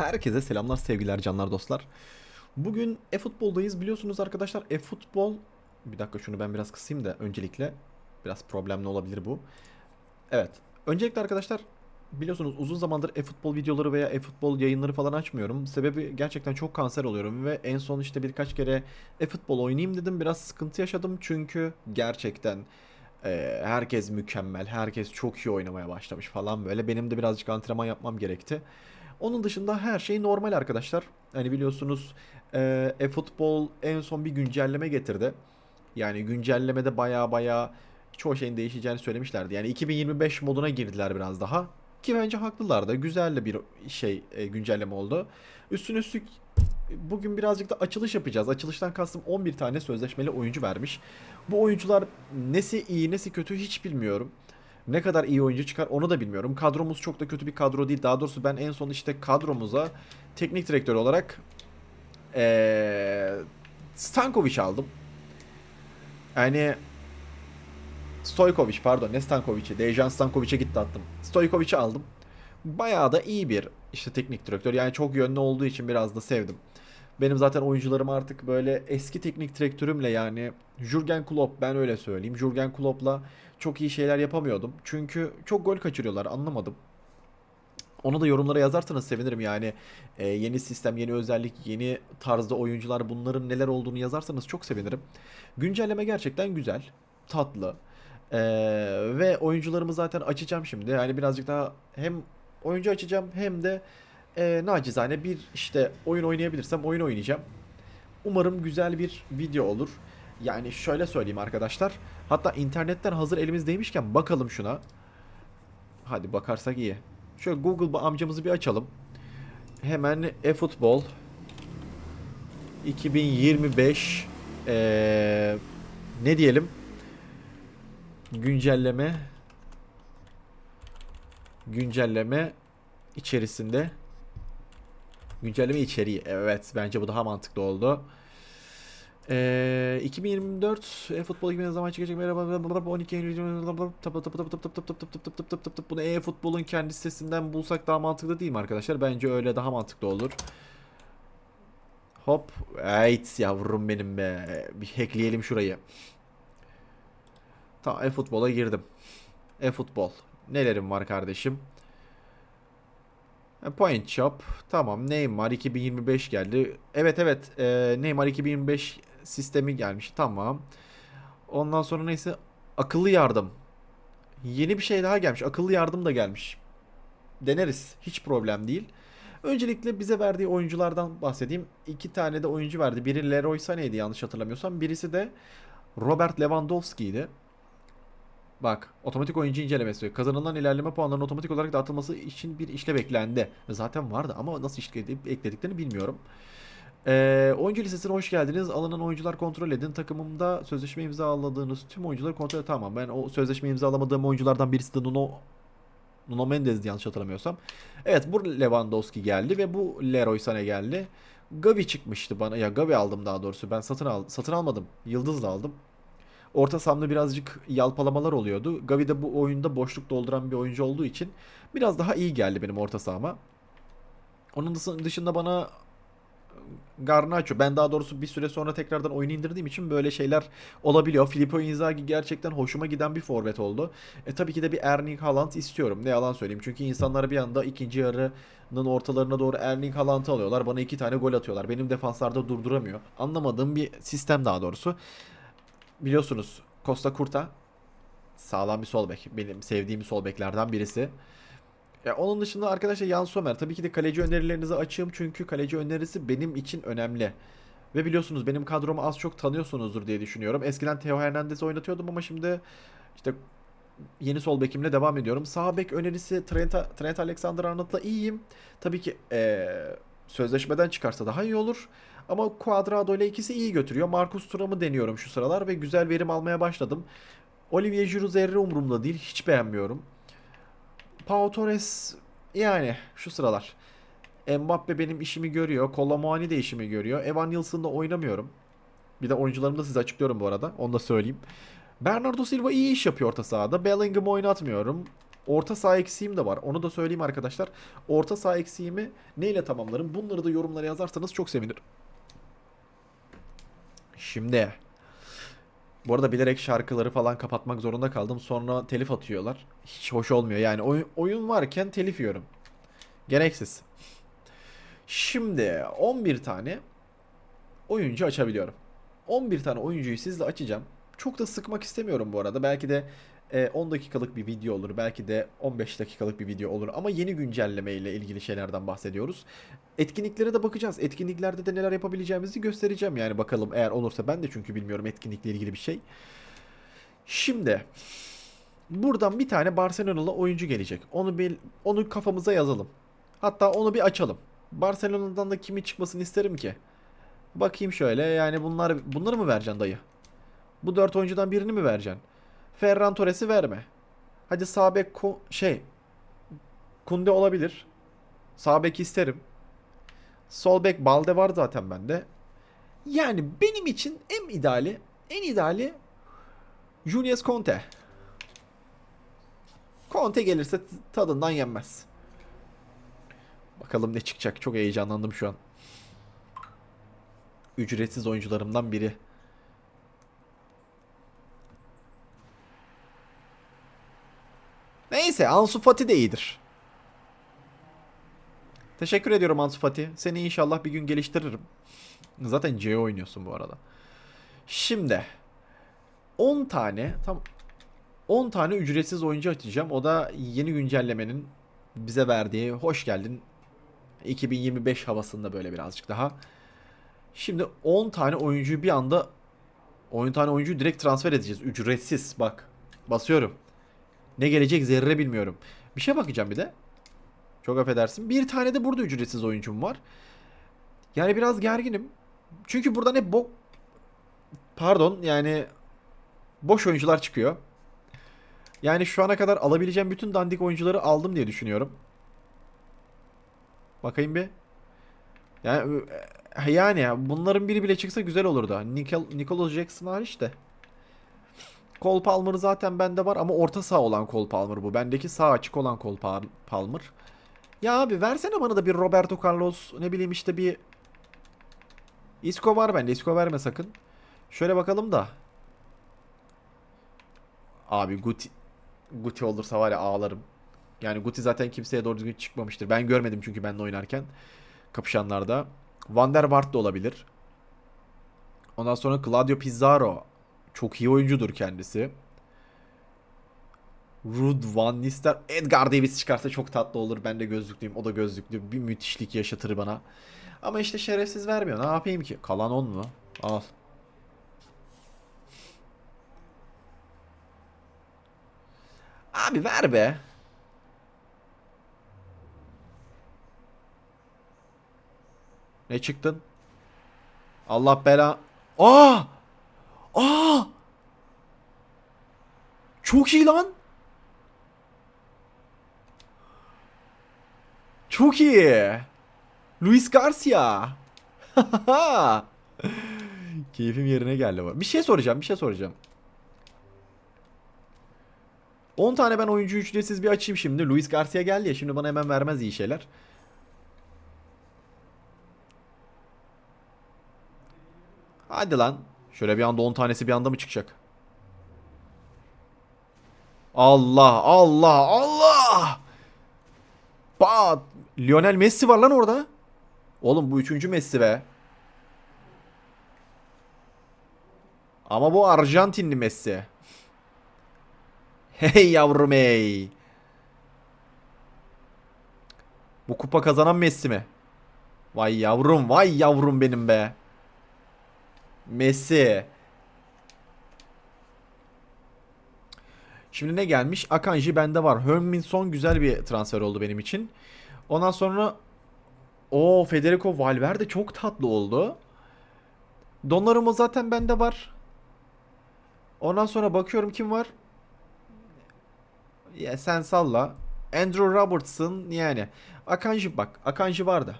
Herkese selamlar sevgiler canlar dostlar. Bugün e-futboldayız biliyorsunuz arkadaşlar e-futbol bir dakika şunu ben biraz kısayım da öncelikle biraz problemli olabilir bu. Evet öncelikle arkadaşlar biliyorsunuz uzun zamandır e-futbol videoları veya e-futbol yayınları falan açmıyorum. Sebebi gerçekten çok kanser oluyorum ve en son işte birkaç kere e-futbol oynayayım dedim biraz sıkıntı yaşadım çünkü gerçekten herkes mükemmel herkes çok iyi oynamaya başlamış falan böyle benim de birazcık antrenman yapmam gerekti. Onun dışında her şey normal arkadaşlar. Hani biliyorsunuz e, e-futbol en son bir güncelleme getirdi. Yani güncellemede baya baya çoğu şeyin değişeceğini söylemişlerdi. Yani 2025 moduna girdiler biraz daha. Ki bence haklılar da güzel bir şey e, güncelleme oldu. Üstüne üstlük bugün birazcık da açılış yapacağız. Açılıştan kastım 11 tane sözleşmeli oyuncu vermiş. Bu oyuncular nesi iyi nesi kötü hiç bilmiyorum. Ne kadar iyi oyuncu çıkar onu da bilmiyorum. Kadromuz çok da kötü bir kadro değil. Daha doğrusu ben en son işte kadromuza teknik direktör olarak ee, Stankovic aldım. Yani Stojkovic pardon ne Stankovic'i Dejan Stankovic'e gitti attım. Stojkovic'i aldım. Bayağı da iyi bir işte teknik direktör. Yani çok yönlü olduğu için biraz da sevdim. Benim zaten oyuncularım artık böyle eski teknik direktörümle yani Jurgen Klopp ben öyle söyleyeyim. Jurgen Klopp'la çok iyi şeyler yapamıyordum. Çünkü çok gol kaçırıyorlar anlamadım. Onu da yorumlara yazarsanız sevinirim yani Ee, yeni sistem, yeni özellik, yeni tarzda oyuncular bunların neler olduğunu yazarsanız çok sevinirim. Güncelleme gerçekten güzel, tatlı Ee, ve oyuncularımı zaten açacağım şimdi. Yani birazcık daha hem oyuncu açacağım hem de e, nacizane bir işte oyun oynayabilirsem oyun oynayacağım. Umarım güzel bir video olur. Yani şöyle söyleyeyim arkadaşlar. Hatta internetten hazır elimizdeymişken bakalım şuna. Hadi bakarsak iyi. Şöyle Google amcamızı bir açalım. Hemen eFootball 2025 ee, ne diyelim? Güncelleme güncelleme içerisinde güncelleme içeriği. Evet bence bu daha mantıklı oldu. Ee, 2024 e-futbol gibi ne zaman çıkacak? Merhaba 12 Eylül tap tap tap tap tap tap tap tap tap tap tap tap tap bunu e-futbolun kendi sitesinden bulsak daha mantıklı değil mi arkadaşlar? Bence öyle daha mantıklı olur. Hop. Ait yavrum benim be. Bir hackleyelim şurayı. Tamam e-futbola girdim. E-futbol. Nelerim var kardeşim? E, Point Shop. Tamam. Neymar 2025 geldi. Evet evet. E, Neymar 2025 sistemi gelmiş. Tamam. Ondan sonra neyse. Akıllı yardım. Yeni bir şey daha gelmiş. Akıllı yardım da gelmiş. Deneriz. Hiç problem değil. Öncelikle bize verdiği oyunculardan bahsedeyim. İki tane de oyuncu verdi. Biri Leroy Sané'ydi yanlış hatırlamıyorsam. Birisi de Robert Lewandowski'ydi. Bak otomatik oyuncu incelemesi. Kazanılan ilerleme puanlarının otomatik olarak dağıtılması için bir işlev eklendi. Zaten vardı ama nasıl işleyip eklediklerini bilmiyorum. Ee, oyuncu listesine hoş geldiniz. Alınan oyuncular kontrol edin. Takımımda sözleşme imzaladığınız tüm oyuncuları kontrol edin. Tamam ben o sözleşme imzalamadığım oyunculardan birisi de Nuno Nuno Mendes'di yanlış hatırlamıyorsam. Evet bu Lewandowski geldi ve bu Leroy Sané geldi. Gavi çıkmıştı bana. Ya Gavi aldım daha doğrusu. Ben satın al satın almadım. Yıldızla aldım. Orta sahamda birazcık yalpalamalar oluyordu. Gavi de bu oyunda boşluk dolduran bir oyuncu olduğu için biraz daha iyi geldi benim orta sahama. Onun dışında bana Garnacho. Ben daha doğrusu bir süre sonra tekrardan oyunu indirdiğim için böyle şeyler olabiliyor. Filippo Inzaghi gerçekten hoşuma giden bir forvet oldu. E tabii ki de bir Erling Haaland istiyorum. Ne yalan söyleyeyim. Çünkü insanlar bir anda ikinci yarının ortalarına doğru Erling Haaland'ı alıyorlar. Bana iki tane gol atıyorlar. Benim defanslarda durduramıyor. Anlamadığım bir sistem daha doğrusu. Biliyorsunuz Costa Curta sağlam bir sol bek. Benim sevdiğim sol beklerden birisi. Ya onun dışında arkadaşlar Yan Sommer. Tabii ki de kaleci önerilerinizi açığım çünkü kaleci önerisi benim için önemli. Ve biliyorsunuz benim kadromu az çok tanıyorsunuzdur diye düşünüyorum. Eskiden Theo Hernandez'i oynatıyordum ama şimdi işte yeni sol bekimle devam ediyorum. Sağ bek önerisi Trent, Trent Alexander-Arnold'la iyiyim. Tabii ki ee, sözleşmeden çıkarsa daha iyi olur. Ama Cuadrado ile ikisi iyi götürüyor. Marcus Thuram'ı deniyorum şu sıralar ve güzel verim almaya başladım. Olivier Giroud zerre umurumda değil. Hiç beğenmiyorum. Pau Torres yani şu sıralar. Mbappe benim işimi görüyor. Kolomuani de işimi görüyor. Evan Nilsson'da oynamıyorum. Bir de oyuncularımı da size açıklıyorum bu arada. Onu da söyleyeyim. Bernardo Silva iyi iş yapıyor orta sahada. Bellingham'ı oynatmıyorum. Orta saha eksiğim de var. Onu da söyleyeyim arkadaşlar. Orta saha eksiğimi neyle tamamlarım? Bunları da yorumlara yazarsanız çok sevinirim. Şimdi bu arada bilerek şarkıları falan kapatmak zorunda kaldım. Sonra telif atıyorlar. Hiç hoş olmuyor. Yani oyun, oyun varken telif yiyorum. Gereksiz. Şimdi 11 tane oyuncu açabiliyorum. 11 tane oyuncuyu sizle açacağım. Çok da sıkmak istemiyorum bu arada. Belki de 10 dakikalık bir video olur. Belki de 15 dakikalık bir video olur. Ama yeni güncelleme ile ilgili şeylerden bahsediyoruz. Etkinliklere de bakacağız. Etkinliklerde de neler yapabileceğimizi göstereceğim. Yani bakalım eğer olursa ben de çünkü bilmiyorum etkinlikle ilgili bir şey. Şimdi buradan bir tane Barcelona'lı oyuncu gelecek. Onu bir onu kafamıza yazalım. Hatta onu bir açalım. Barcelona'dan da kimi çıkmasını isterim ki. Bakayım şöyle yani bunlar bunları mı vereceksin dayı? Bu dört oyuncudan birini mi vereceksin? Ferran Torres'i verme. Hadi sağ bek şey Kunde olabilir. Sağ bek isterim. Sol bek Balde var zaten bende. Yani benim için en ideali, en ideali Julius Conte. Conte gelirse tadından yenmez. Bakalım ne çıkacak. Çok heyecanlandım şu an. Ücretsiz oyuncularımdan biri. Neyse Ansu Fati de iyidir. Teşekkür ediyorum Ansu Fati. Seni inşallah bir gün geliştiririm. Zaten C oynuyorsun bu arada. Şimdi 10 tane tam 10 tane ücretsiz oyuncu açacağım. O da yeni güncellemenin bize verdiği hoş geldin 2025 havasında böyle birazcık daha. Şimdi 10 tane oyuncuyu bir anda 10 tane oyuncuyu direkt transfer edeceğiz. Ücretsiz bak. Basıyorum. Ne gelecek zerre bilmiyorum. Bir şey bakacağım bir de. Çok affedersin. Bir tane de burada ücretsiz oyuncum var. Yani biraz gerginim. Çünkü buradan hep bo... Pardon yani... Boş oyuncular çıkıyor. Yani şu ana kadar alabileceğim bütün dandik oyuncuları aldım diye düşünüyorum. Bakayım bir. Yani e, yani bunların biri bile çıksa güzel olurdu. Nicol Nicholas Jackson hariç de. Cole Palmer zaten bende var ama orta saha olan Cole Palmer bu. Bendeki sağ açık olan Cole Pal- Palmer. Ya abi versene bana da bir Roberto Carlos ne bileyim işte bir Isco var bende. Isco verme sakın. Şöyle bakalım da. Abi Guti Guti olursa var ya ağlarım. Yani Guti zaten kimseye doğru düzgün çıkmamıştır. Ben görmedim çünkü benimle oynarken kapışanlarda. Van der Vaart da olabilir. Ondan sonra Claudio Pizarro. Çok iyi oyuncudur kendisi. Ruud Van Nistelrooy. Edgar Davis çıkarsa çok tatlı olur. Ben de gözlüklüyüm. O da gözlüklü. Bir müthişlik yaşatır bana. Ama işte şerefsiz vermiyor. Ne yapayım ki? Kalan 10 mu? Al. Abi ver be. Ne çıktın? Allah bela... Aa! Aa! Çok iyi lan. Çok iyi. Luis Garcia. Keyfim yerine geldi bu. Bir şey soracağım, bir şey soracağım. 10 tane ben oyuncu ücretsiz bir açayım şimdi. Luis Garcia geldi ya şimdi bana hemen vermez iyi şeyler. Hadi lan. Şöyle bir anda 10 tanesi bir anda mı çıkacak? Allah Allah Allah. Bat. Lionel Messi var lan orada. Oğlum bu üçüncü Messi be. Ama bu Arjantinli Messi. Hey yavrum hey. Bu kupa kazanan Messi mi? Vay yavrum vay yavrum benim be. Messi. Şimdi ne gelmiş? Akanji bende var. Heung-min Son güzel bir transfer oldu benim için. Ondan sonra o Federico Valverde çok tatlı oldu. Donnarumma zaten bende var. Ondan sonra bakıyorum kim var? Ya sen salla. Andrew Robertson yani. Akanji bak. Akanji vardı.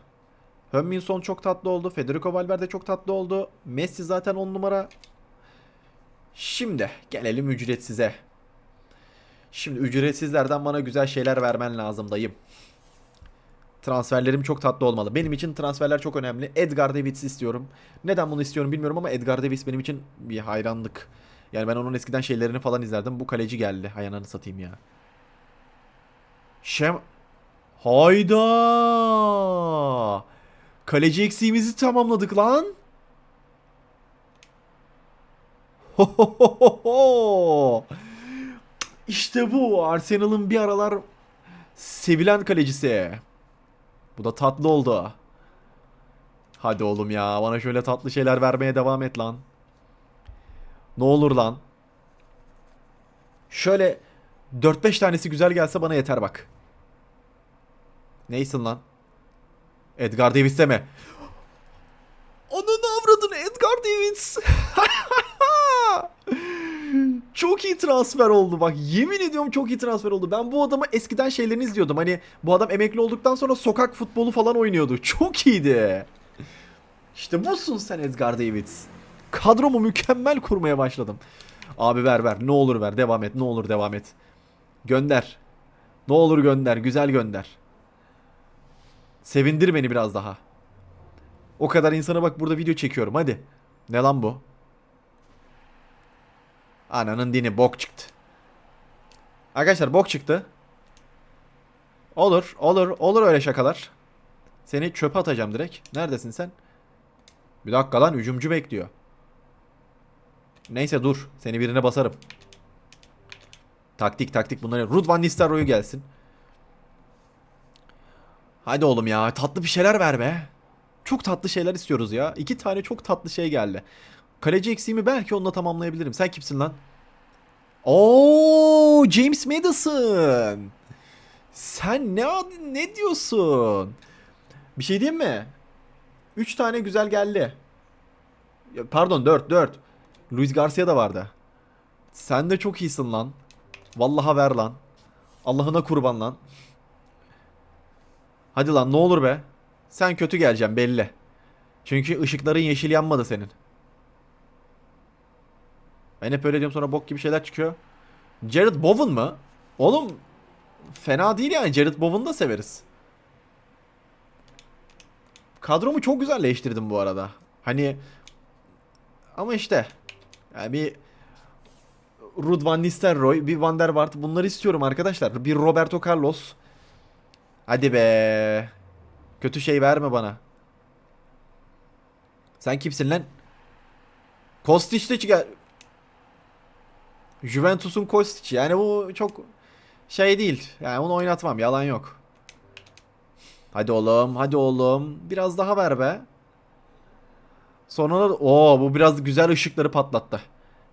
Heung-min çok tatlı oldu. Federico Valverde çok tatlı oldu. Messi zaten 10 numara. Şimdi gelelim ücretsize. Şimdi ücretsizlerden bana güzel şeyler vermen lazım dayım. Transferlerim çok tatlı olmalı. Benim için transferler çok önemli. Edgar Davids istiyorum. Neden bunu istiyorum bilmiyorum ama Edgar Davids benim için bir hayranlık. Yani ben onun eskiden şeylerini falan izlerdim. Bu kaleci geldi. Hay ananı satayım ya. Şem... Hayda! Kaleci eksiğimizi tamamladık lan. Ho ho ho ho. İşte bu Arsenal'ın bir aralar sevilen kalecisi. Bu da tatlı oldu. Hadi oğlum ya bana şöyle tatlı şeyler vermeye devam et lan. Ne olur lan. Şöyle 4-5 tanesi güzel gelse bana yeter bak. Neysin lan? Edgar Davis deme. Ananı avradın Edgar Davis. çok iyi transfer oldu bak. Yemin ediyorum çok iyi transfer oldu. Ben bu adamı eskiden şeylerini izliyordum. Hani bu adam emekli olduktan sonra sokak futbolu falan oynuyordu. Çok iyiydi. İşte busun sen Edgar Davids. Kadromu mükemmel kurmaya başladım. Abi ver ver. Ne olur ver. Devam et. Ne olur devam et. Gönder. Ne olur gönder. Güzel gönder. Sevindir beni biraz daha. O kadar insana bak burada video çekiyorum. Hadi. Ne lan bu? Ananın dini bok çıktı. Arkadaşlar bok çıktı. Olur, olur, olur öyle şakalar. Seni çöpe atacağım direkt. Neredesin sen? Bir dakika lan hücumcu bekliyor. Neyse dur. Seni birine basarım. Taktik taktik bunları. Ruud van gelsin. Hadi oğlum ya tatlı bir şeyler ver be. Çok tatlı şeyler istiyoruz ya. İki tane çok tatlı şey geldi. Kaleci eksiğimi belki onunla tamamlayabilirim. Sen kimsin lan? Oo, James Madison. Sen ne ne diyorsun? Bir şey diyeyim mi? 3 tane güzel geldi. Pardon 4 4. Luis Garcia da vardı. Sen de çok iyisin lan. Vallaha ver lan. Allah'ına kurban lan. Hadi lan ne olur be. Sen kötü geleceksin belli. Çünkü ışıkların yeşil yanmadı senin. Ben hep öyle diyorum sonra bok gibi şeyler çıkıyor. Jared Bowen mı? Oğlum fena değil yani. Jared Bowen'ı da severiz. Kadromu çok güzelleştirdim bu arada. Hani ama işte yani bir Ruud van Nistelrooy, bir Van der Waart bunları istiyorum arkadaşlar. Bir Roberto Carlos. Hadi be. Kötü şey verme bana. Sen kimsin lan? Kostić de gel. Juventus'un Kostić. Yani bu çok şey değil. Yani onu oynatmam. Yalan yok. Hadi oğlum. Hadi oğlum. Biraz daha ver be. Sonra da o bu biraz güzel ışıkları patlattı.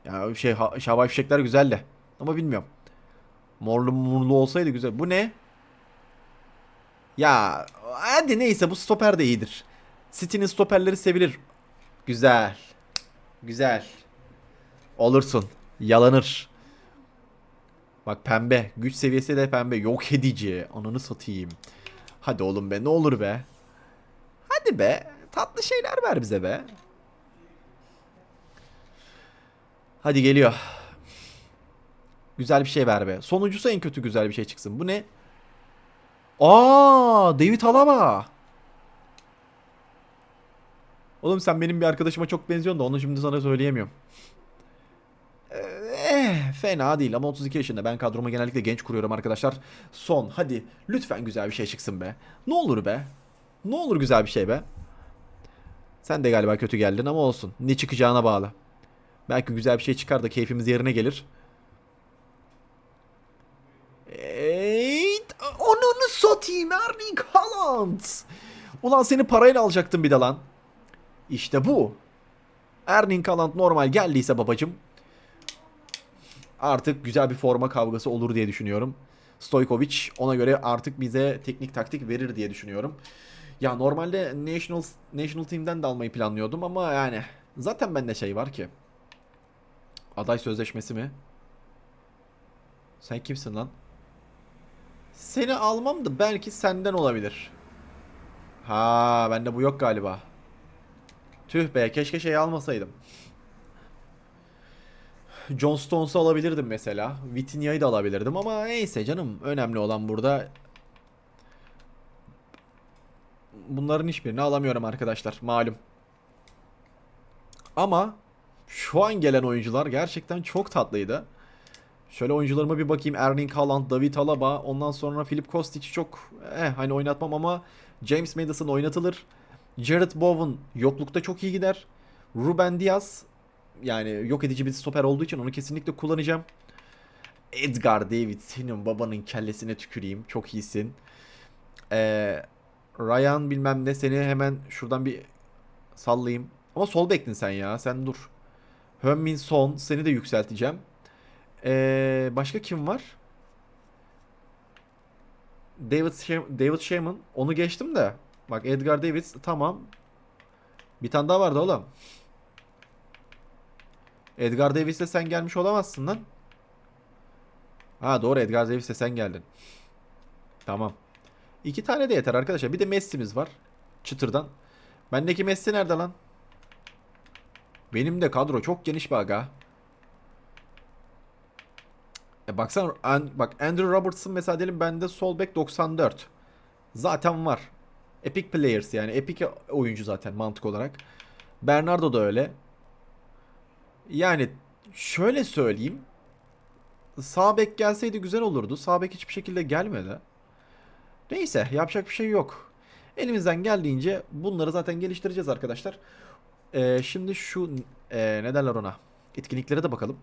Ya şey ha- Şabay fişekler güzeldi. Ama bilmiyorum. Morlu murlu olsaydı güzel. Bu ne? Ya hadi neyse bu stoper de iyidir. City'nin stoperleri sevilir. Güzel. Güzel. Olursun. Yalanır. Bak pembe. Güç seviyesi de pembe. Yok edici. Ananı satayım. Hadi oğlum be ne olur be. Hadi be. Tatlı şeyler ver bize be. Hadi geliyor. Güzel bir şey ver be. Sonuncusu en kötü güzel bir şey çıksın. Bu ne? Aa, David Alaba. Oğlum sen benim bir arkadaşıma çok benziyorsun da onu şimdi sana söyleyemiyorum. Eh, fena değil ama 32 yaşında. Ben kadroma genellikle genç kuruyorum arkadaşlar. Son hadi lütfen güzel bir şey çıksın be. Ne olur be. Ne olur güzel bir şey be. Sen de galiba kötü geldin ama olsun. Ne çıkacağına bağlı. Belki güzel bir şey çıkar da keyfimiz yerine gelir. Satayım Erling Haaland. Ulan seni parayla alacaktım bir de lan. İşte bu. Erling Haaland normal geldiyse babacım. Artık güzel bir forma kavgası olur diye düşünüyorum. Stojkovic ona göre artık bize teknik taktik verir diye düşünüyorum. Ya normalde National National Team'den de almayı planlıyordum ama yani zaten bende şey var ki. Aday sözleşmesi mi? Sen kimsin lan? Seni almam da belki senden olabilir. Ha, bende bu yok galiba. Tüh be, keşke şey almasaydım. John Stones'u alabilirdim mesela. Vitinha'yı da alabilirdim ama neyse canım. Önemli olan burada bunların hiçbirini alamıyorum arkadaşlar. Malum. Ama şu an gelen oyuncular gerçekten çok tatlıydı. Şöyle oyuncularıma bir bakayım. Erling Haaland, David Alaba, ondan sonra Filip Kostic'i çok eh, hani oynatmam ama James Madison oynatılır. Jared Bowen yoklukta çok iyi gider. Ruben Diaz yani yok edici bir stoper olduğu için onu kesinlikle kullanacağım. Edgar David senin babanın kellesine tüküreyim. Çok iyisin. Ee, Ryan bilmem ne seni hemen şuradan bir sallayayım. Ama sol bektin sen ya. Sen dur. Heung-min Son seni de yükselteceğim. Ee, başka kim var? David Sher- David Sherman. Onu geçtim de. Bak Edgar Davids tamam. Bir tane daha vardı oğlum. Edgar Davis'le sen gelmiş olamazsın lan. Ha doğru Edgar Davis'le sen geldin. Tamam. İki tane de yeter arkadaşlar. Bir de Messi'miz var. Çıtırdan. Bendeki Messi nerede lan? Benim de kadro çok geniş bir aga. E baksana An- bak Andrew Robertson mesela diyelim bende sol bek 94. Zaten var. Epic players yani epic oyuncu zaten mantık olarak. Bernardo da öyle. Yani şöyle söyleyeyim. Sağ bek gelseydi güzel olurdu. Sağ bek hiçbir şekilde gelmedi. Neyse yapacak bir şey yok. Elimizden geldiğince bunları zaten geliştireceğiz arkadaşlar. Ee, şimdi şu ee, ne derler ona? Etkinliklere de bakalım.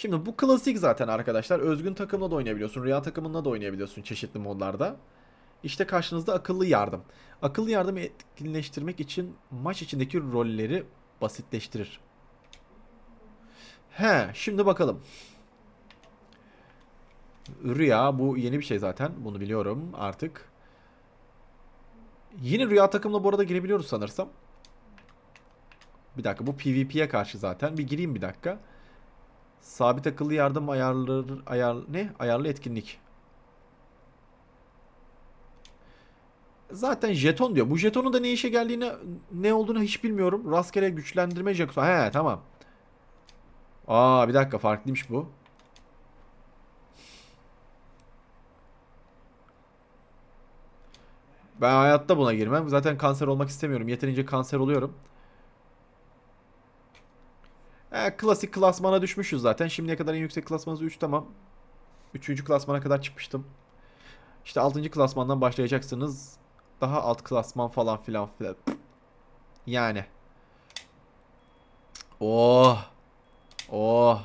Şimdi bu klasik zaten arkadaşlar. Özgün takımla da oynayabiliyorsun. Rüya takımında da oynayabiliyorsun çeşitli modlarda. İşte karşınızda akıllı yardım. Akıllı yardım etkinleştirmek için maç içindeki rolleri basitleştirir. He, şimdi bakalım. Rüya bu yeni bir şey zaten. Bunu biliyorum artık. Yine rüya takımla bu arada girebiliyoruz sanırsam. Bir dakika bu PvP'ye karşı zaten. Bir gireyim bir dakika. Sabit akıllı yardım ayarları ayar ne? Ayarlı etkinlik. Zaten jeton diyor. Bu jetonun da ne işe geldiğini ne olduğunu hiç bilmiyorum. Rastgele güçlendirme jetonu. He tamam. Aa bir dakika farklıymış bu. Ben hayatta buna girmem. Zaten kanser olmak istemiyorum. Yeterince kanser oluyorum. E, klasik klasmana düşmüşüz zaten. Şimdiye kadar en yüksek klasmanımız 3 tamam. 3. klasmana kadar çıkmıştım. İşte 6. klasmandan başlayacaksınız. Daha alt klasman falan filan filan. Yani. Oh. Oh.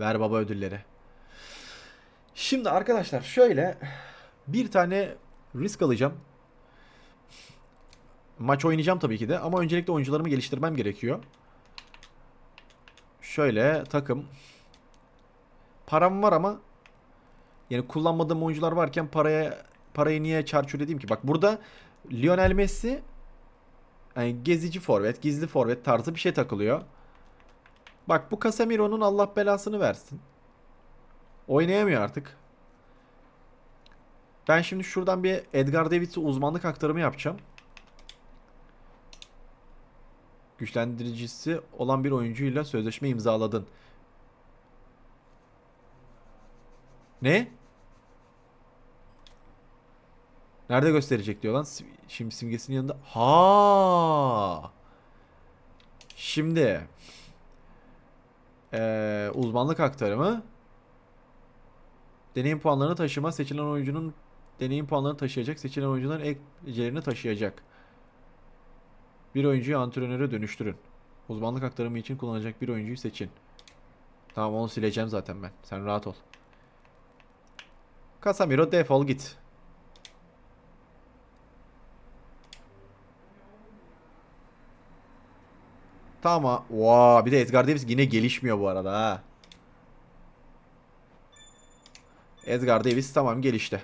Ver baba ödülleri. Şimdi arkadaşlar şöyle bir tane risk alacağım. Maç oynayacağım tabii ki de ama öncelikle oyuncularımı geliştirmem gerekiyor. Şöyle takım. Param var ama yani kullanmadığım oyuncular varken paraya parayı niye çarçur edeyim ki? Bak burada Lionel Messi yani gezici forvet, gizli forvet tarzı bir şey takılıyor. Bak bu Casemiro'nun Allah belasını versin. Oynayamıyor artık. Ben şimdi şuradan bir Edgar Davids'e uzmanlık aktarımı yapacağım. Güçlendiricisi olan bir oyuncuyla sözleşme imzaladın. Ne? Nerede gösterecek diyor lan? Şimdi simgesinin yanında. Ha. Şimdi ee, uzmanlık aktarımı deneyim puanlarını taşıma seçilen oyuncunun deneyim puanlarını taşıyacak seçilen oyuncuların ek becerilerini taşıyacak. Bir oyuncuyu antrenöre dönüştürün. Uzmanlık aktarımı için kullanacak bir oyuncuyu seçin. Tamam onu sileceğim zaten ben. Sen rahat ol. Casemiro defol git. Tamam. Vaa bir de Edgar Davis yine gelişmiyor bu arada ha. Edgar Davis tamam gelişti.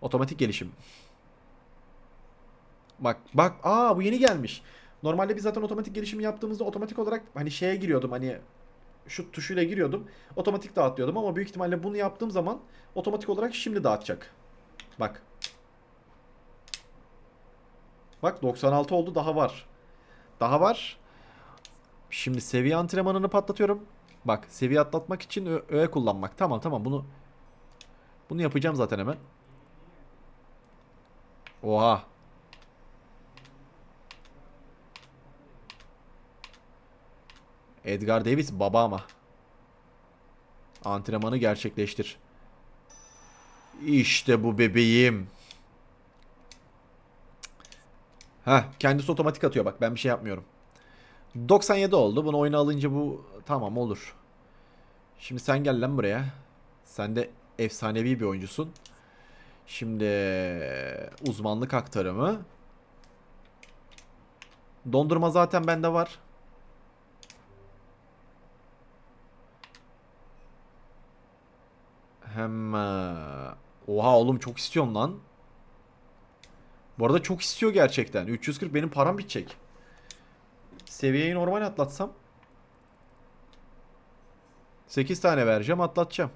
Otomatik gelişim. Bak bak aa bu yeni gelmiş. Normalde biz zaten otomatik gelişim yaptığımızda otomatik olarak hani şeye giriyordum hani şu tuşuyla giriyordum. Otomatik dağıtıyordum ama büyük ihtimalle bunu yaptığım zaman otomatik olarak şimdi dağıtacak. Bak. Bak 96 oldu daha var. Daha var. Şimdi seviye antrenmanını patlatıyorum. Bak seviye atlatmak için öğe kullanmak. Tamam tamam bunu bunu yapacağım zaten hemen. Oha. Edgar Davis baba ama. Antrenmanı gerçekleştir. İşte bu bebeğim. Heh, kendisi otomatik atıyor bak ben bir şey yapmıyorum. 97 oldu. Bunu oyuna alınca bu tamam olur. Şimdi sen gel lan buraya. Sen de efsanevi bir oyuncusun. Şimdi uzmanlık aktarımı. Dondurma zaten bende var. Hem Oha oğlum çok istiyorum lan. Bu arada çok istiyor gerçekten. 340 benim param bitecek. Seviyeyi normal atlatsam 8 tane vereceğim atlatacağım.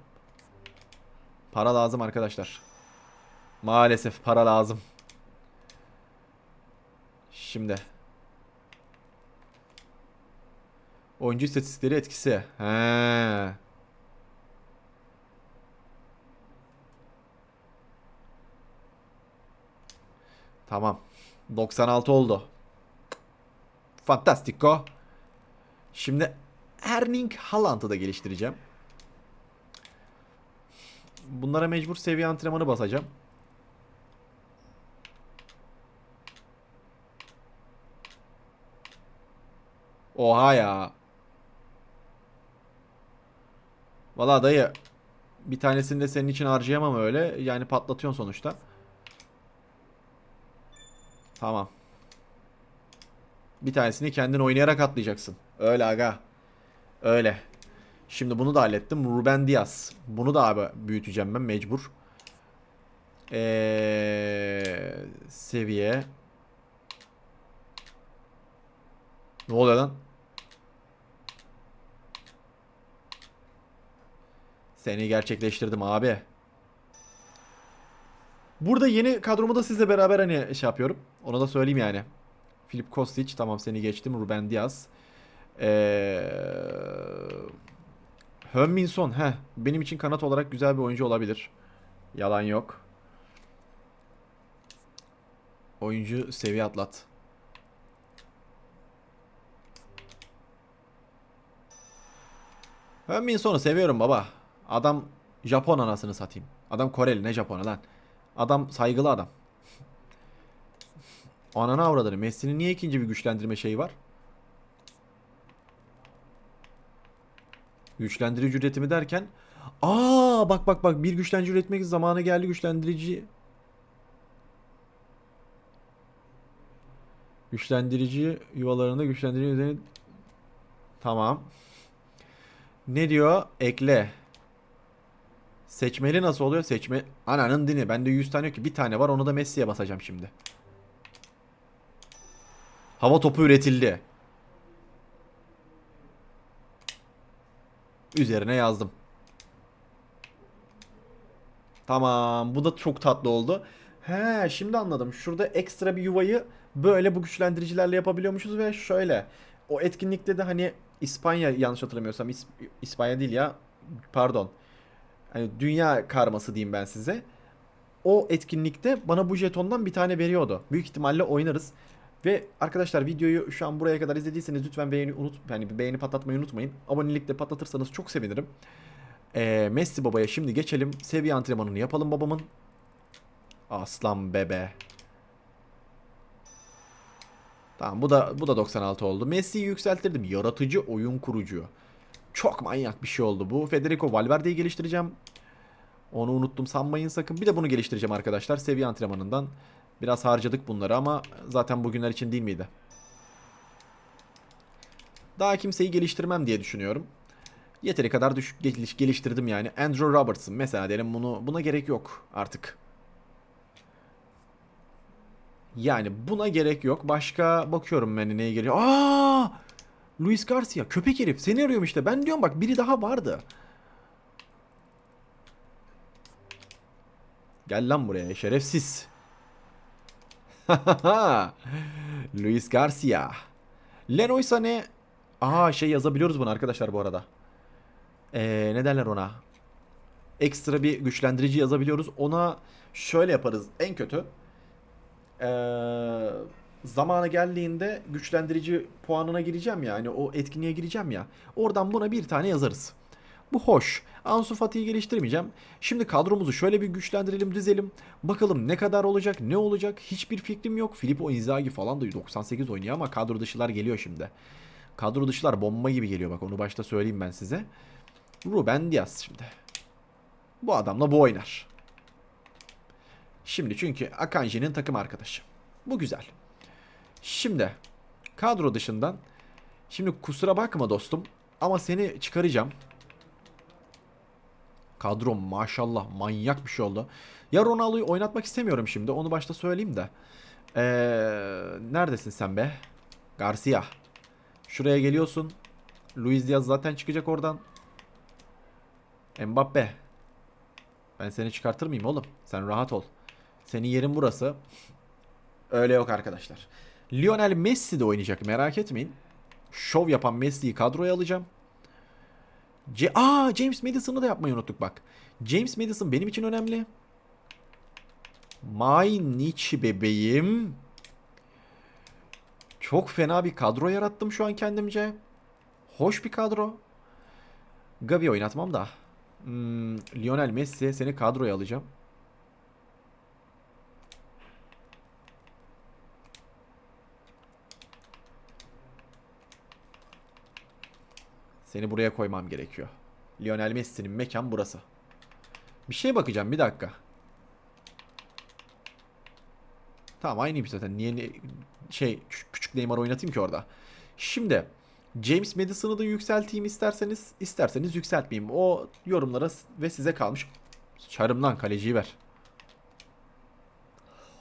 Para lazım arkadaşlar. Maalesef para lazım. Şimdi. Oyuncu istatistikleri etkisi. He. Tamam. 96 oldu. Fantastico. Şimdi Erling Haaland'ı da geliştireceğim. Bunlara mecbur seviye antrenmanı basacağım. Oha ya. Valla dayı bir tanesini de senin için harcayamam öyle. Yani patlatıyorsun sonuçta. Tamam. Bir tanesini kendin oynayarak atlayacaksın. Öyle aga. Öyle. Şimdi bunu da hallettim. Ruben Diaz. Bunu da abi büyüteceğim ben mecbur. Ee, seviye. Ne oluyor lan? Seni gerçekleştirdim abi. Burada yeni kadromu da sizle beraber hani şey yapıyorum. Ona da söyleyeyim yani. Filip Kostic tamam seni geçtim. Ruben Diaz. Ee, Hönminson he benim için kanat olarak güzel bir oyuncu olabilir. Yalan yok. Oyuncu seviye atlat. Hönminson'u seviyorum baba. Adam Japon anasını satayım. Adam Koreli ne Japon'a lan. Adam saygılı adam. Ananı avradını. Messi'nin niye ikinci bir güçlendirme şeyi var? Güçlendirici üretimi derken Aa bak bak bak bir güçlendirici üretmek zamanı geldi güçlendirici Güçlendirici yuvalarında güçlendirici üzerine Tamam. Ne diyor? Ekle. Seçmeli nasıl oluyor? Seçme ananın dini. Bende 100 tane yok ki. Bir tane var. Onu da Messi'ye basacağım şimdi. Hava topu üretildi. Üzerine yazdım. Tamam. Bu da çok tatlı oldu. He, şimdi anladım. Şurada ekstra bir yuvayı böyle bu güçlendiricilerle yapabiliyormuşuz ve şöyle. O etkinlikte de hani İspanya yanlış hatırlamıyorsam İs- İspanya değil ya. Pardon. Hani dünya karması diyeyim ben size. O etkinlikte bana bu jetondan bir tane veriyordu. Büyük ihtimalle oynarız. Ve arkadaşlar videoyu şu an buraya kadar izlediyseniz lütfen beğeni unut yani beğeni patlatmayı unutmayın. Abonelik de patlatırsanız çok sevinirim. Ee, Messi babaya şimdi geçelim. Seviye antrenmanını yapalım babamın. Aslan bebe. Tamam bu da bu da 96 oldu. Messi'yi yükselttirdim. Yaratıcı oyun kurucu. Çok manyak bir şey oldu bu. Federico Valverde'yi geliştireceğim. Onu unuttum sanmayın sakın. Bir de bunu geliştireceğim arkadaşlar. Seviye antrenmanından. Biraz harcadık bunları ama zaten bugünler için değil miydi? Daha kimseyi geliştirmem diye düşünüyorum. Yeteri kadar düş geliş- geliştirdim yani. Andrew Robertson mesela derim bunu buna gerek yok artık. Yani buna gerek yok. Başka bakıyorum ben neye geliyor. Aa! Luis Garcia köpek herif seni arıyorum işte. Ben diyorum bak biri daha vardı. Gel lan buraya şerefsiz. Luis Garcia. Leroy Sané Aa şey yazabiliyoruz bunu arkadaşlar bu arada. Ee, ne derler ona? Ekstra bir güçlendirici yazabiliyoruz. Ona şöyle yaparız. En kötü. Ee, zamanı geldiğinde güçlendirici puanına gireceğim ya. Hani o etkinliğe gireceğim ya. Oradan buna bir tane yazarız. Bu hoş. Ansu Fati'yi geliştirmeyeceğim. Şimdi kadromuzu şöyle bir güçlendirelim, dizelim. Bakalım ne kadar olacak, ne olacak hiçbir fikrim yok. Filippo Inzaghi falan da 98 oynuyor ama kadro dışılar geliyor şimdi. Kadro dışılar bomba gibi geliyor bak onu başta söyleyeyim ben size. Ruben Diaz şimdi. Bu adamla bu oynar. Şimdi çünkü Akanji'nin takım arkadaşı. Bu güzel. Şimdi kadro dışından şimdi kusura bakma dostum ama seni çıkaracağım. Kadro maşallah manyak bir şey oldu. Ya Ronaldo'yu oynatmak istemiyorum şimdi. Onu başta söyleyeyim de. Ee, neredesin sen be? Garcia. Şuraya geliyorsun. Luis Diaz zaten çıkacak oradan. Mbappe. Ben seni çıkartır mıyım oğlum? Sen rahat ol. Senin yerin burası. Öyle yok arkadaşlar. Lionel Messi de oynayacak merak etmeyin. Şov yapan Messi'yi kadroya alacağım. C Aa, James Madison'ı da yapmayı unuttuk bak. James Madison benim için önemli. My niche bebeğim. Çok fena bir kadro yarattım şu an kendimce. Hoş bir kadro. Gavi oynatmam da. Hmm, Lionel Messi seni kadroya alacağım. Seni buraya koymam gerekiyor. Lionel Messi'nin mekan burası. Bir şeye bakacağım bir dakika. Tamam aynıymış zaten. Niye ne- şey küç- küçük Neymar oynatayım ki orada. Şimdi James Madison'ı da yükselteyim isterseniz. isterseniz yükseltmeyeyim. O yorumlara ve size kalmış. Çarımdan kaleciyi ver.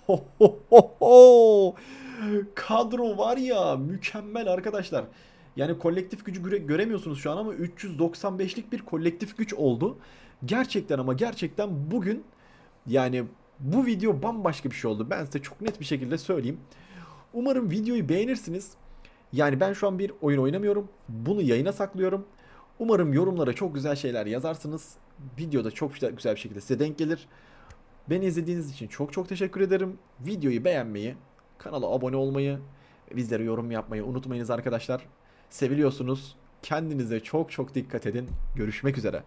Ho ho ho ho. Kadro var ya mükemmel arkadaşlar. Yani kolektif gücü göre- göremiyorsunuz şu an ama 395'lik bir kolektif güç oldu. Gerçekten ama gerçekten bugün yani bu video bambaşka bir şey oldu. Ben size çok net bir şekilde söyleyeyim. Umarım videoyu beğenirsiniz. Yani ben şu an bir oyun oynamıyorum. Bunu yayına saklıyorum. Umarım yorumlara çok güzel şeyler yazarsınız. Videoda çok güzel bir şekilde size denk gelir. Beni izlediğiniz için çok çok teşekkür ederim. Videoyu beğenmeyi, kanala abone olmayı, bizlere yorum yapmayı unutmayınız arkadaşlar. Seviliyorsunuz. Kendinize çok çok dikkat edin. Görüşmek üzere.